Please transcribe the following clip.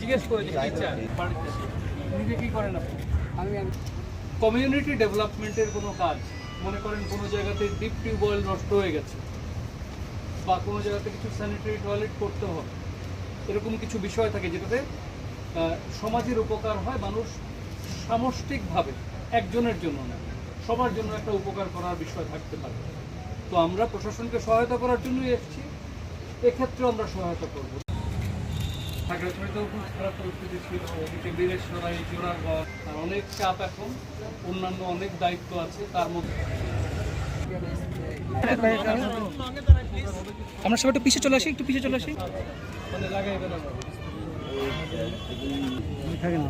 জিজ্ঞেস চায় নিজে করেন আপনি আমি কমিউনিটি ডেভেলপমেন্টের কোনো কাজ, মনে করেন কোনো জায়গাতে ডিপ টিউবওয়েল নষ্ট হয়ে গেছে, বা কোনো জায়গাতে কিছু স্যানিটারি টয়লেট করতে হবে, এরকম কিছু বিষয় থাকে যেটাতে সমাজের উপকার হয় মানুষ সামষ্টিকভাবে, একজনের জন্য না, সবার জন্য একটা উপকার করার বিষয় থাকতে পারে। তো আমরা প্রশাসনকে সহায়তা করার জন্যই এসেছি। এক্ষেত্রে আমরা সহায়তা করব। খাগড়াছড়িতেও খুব খারাপ পরিস্থিতি ছিল ওদিকে বীরেশ্বরাই জোড়ারগড় আর অনেক চাপ এখন অন্যান্য অনেক দায়িত্ব আছে তার মধ্যে। আমরা সবাই একটু পিছিয়ে চলে আসি একটু পিছিয়ে চলে আসি। মানে লাগাইবে না। থাকেন